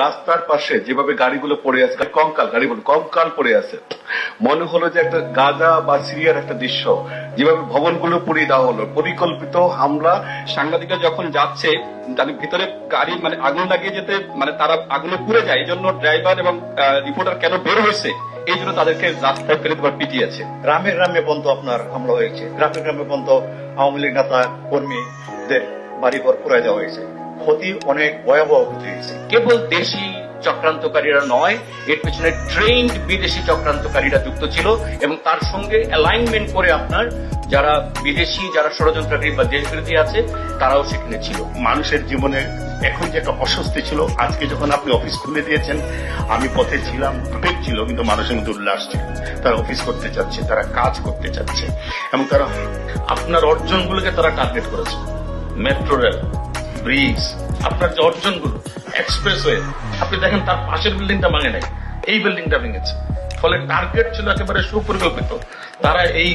রাস্তার পাশে যেভাবে গাড়িগুলো পড়ে আছে কঙ্কাল গাড়ি গাড়িগুলো, কঙ্কাল পড়ে আছে। মনে হলো যে একটা গাজা বা সিরিয়ার একটা দৃশ্য। যেভাবে ভবনগুলো পুড়িয়ে দেওয়া হলো। পরিকল্পিত হামলা। সাংবাদিকরা যখন যাচ্ছে ভিতরে গাড়ি মানে আগুন লাগিয়ে যেতে মানে তারা আগুনে পুড়ে যায়। এই জন্য ড্রাইভার এবং রিপোর্টার কেন বের হয়েছে? এই জন্য তাদেরকে রাস্তায় ফেলে দেওয়ার পিটিয়েছে। গ্রামে গ্রামে পর্যন্ত আপনার হামলা হয়েছে। গ্রামে গ্রামে বন্ধ আওয়ামী লীগ নেতা কর্মীদের বাড়িঘর পুরাই দেওয়া হয়েছে। ক্ষতি অনেক ভয়াবহ ক্ষতি হয়েছে। কেবল দেশি চক্রান্তকারীরা নয় এর পেছনে ট্রেন্ড বিদেশি চক্রান্তকারীরা যুক্ত ছিল এবং তার সঙ্গে অ্যালাইনমেন্ট করে আপনার যারা বিদেশি যারা ষড়যন্ত্রকারী বা দেশ বিরোধী আছে তারাও সেখানে ছিল। মানুষের জীবনে এখন যে একটা অস্বস্তি ছিল আজকে যখন আপনি অফিস খুলে দিয়েছেন আমি পথে ছিলাম উদ্বেগ ছিল কিন্তু মানুষের মধ্যে উল্লাস ছিল। তারা অফিস করতে চাচ্ছে তারা কাজ করতে চাচ্ছে এবং তারা আপনার অর্জনগুলোকে তারা টার্গেট করেছে। মেট্রো রেল ব্রিজ আপনার যে অর্জনগুলো এক্সপ্রেসওয়ে আপনি দেখেন তার পাশের বিল্ডিংটা ভাঙে নাই এই বিল্ডিংটা ভেঙেছে। ফলে টার্গেট ছিল একেবারে সুপরিকল্পিত তারা এই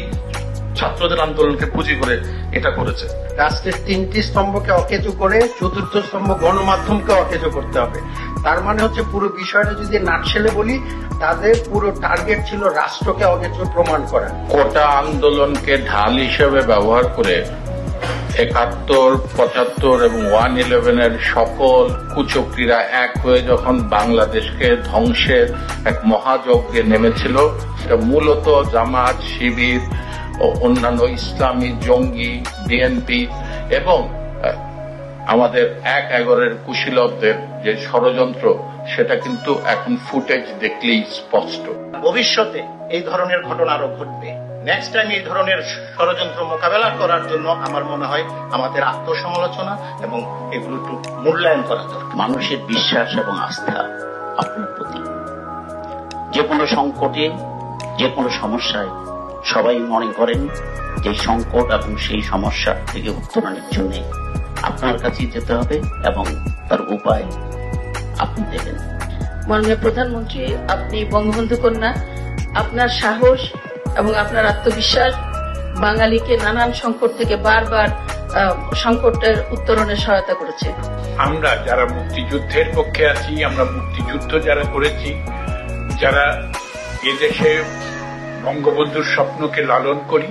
ছাত্রদের আন্দোলনকে পুঁজি করে এটা করেছে। রাষ্ট্রের তিনটি স্তম্ভকে অকেজো করে চতুর্থ স্তম্ভ গণমাধ্যমকে অকেজো করতে হবে। তার মানে হচ্ছে পুরো বিষয়টা যদি নাটশেলে বলি তাদের পুরো টার্গেট ছিল রাষ্ট্রকে অকেজো প্রমাণ করা। কোটা আন্দোলনকে ঢাল হিসেবে ব্যবহার করে একাত্তর, পঁচাত্তর এবং ওয়ান ইলেভেনের সকল কুচক্রীরা এক হয়ে যখন বাংলাদেশকে ধ্বংসের এক মহাযজ্ঞে নেমেছিল, সেটা মূলত জামাত শিবির ও অন্যান্য ইসলামী জঙ্গি, বিএনপি এবং আমাদের এক এগরের কুশীলবদের যে ষড়যন্ত্র, সেটা কিন্তু এখন ফুটেজ দেখলেই স্পষ্ট। ভবিষ্যতে এই ধরনের ঘটনা আরও ঘটবে। নেক্সট টাইম এই ধরনের ষড়যন্ত্র মোকাবেলা করার জন্য আমার মনে হয় আমাদের আত্মসমালোচনা এবং এগুলো একটু মূল্যায়ন করা দরকার। মানুষের বিশ্বাস এবং আস্থা আপনার প্রতি। যে কোনো সংকটে যে কোনো সমস্যায় সবাই মনে করেন যে সংকট এবং সেই সমস্যা থেকে উত্তরণের জন্য আপনার কাছেই যেতে হবে এবং তার উপায় আপনি দেবেন। মাননীয় প্রধানমন্ত্রী আপনি বঙ্গবন্ধু কন্যা আপনার সাহস এবং আপনার আত্মবিশ্বাস বাঙালিকে নানান সংকট থেকে বারবার সংকটের উত্তরণে সহায়তা করেছে। আমরা যারা মুক্তিযুদ্ধের পক্ষে আছি, আমরা মুক্তিযুদ্ধ যারা করেছি, যারা এদেশে বঙ্গবন্ধুর স্বপ্নকে লালন করি,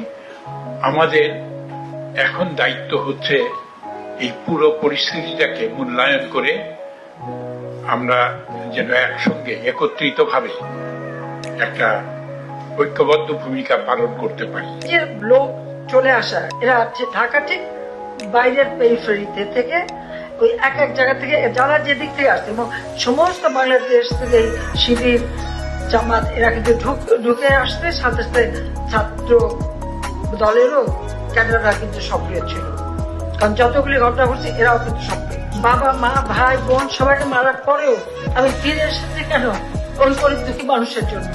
আমাদের এখন দায়িত্ব হচ্ছে এই পুরো পরিস্থিতিটাকে মূল্যায়ন করে আমরা যেন একসঙ্গে একত্রিত ভাবে একটা ঐক্যবদ্ধ ভূমিকা পালন করতে পারি। যে লোক চলে আসা, এরা ঢাকা ঠিক বাইরের পেরিফেরিতে থেকে, ওই এক এক জায়গা থেকে যারা যে দিক থেকে আসছে, এবং সমস্ত বাংলাদেশ থেকে শিবির, জামাত, এরা কিন্তু ঢুকে আসতে সাথে সাথে ছাত্র দলেরও ক্যাডাররা কিন্তু সক্রিয় ছিল। কারণ যতগুলি ঘটনা ঘটছে, এরাও কিন্তু সক্রিয়। বাবা, মা, ভাই, বোন সবাইকে মারার পরেও আমি ফিরে এসেছি কেন? ওই গরিব মানুষের জন্য।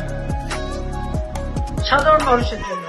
সাধারণ মানুষের জন্য।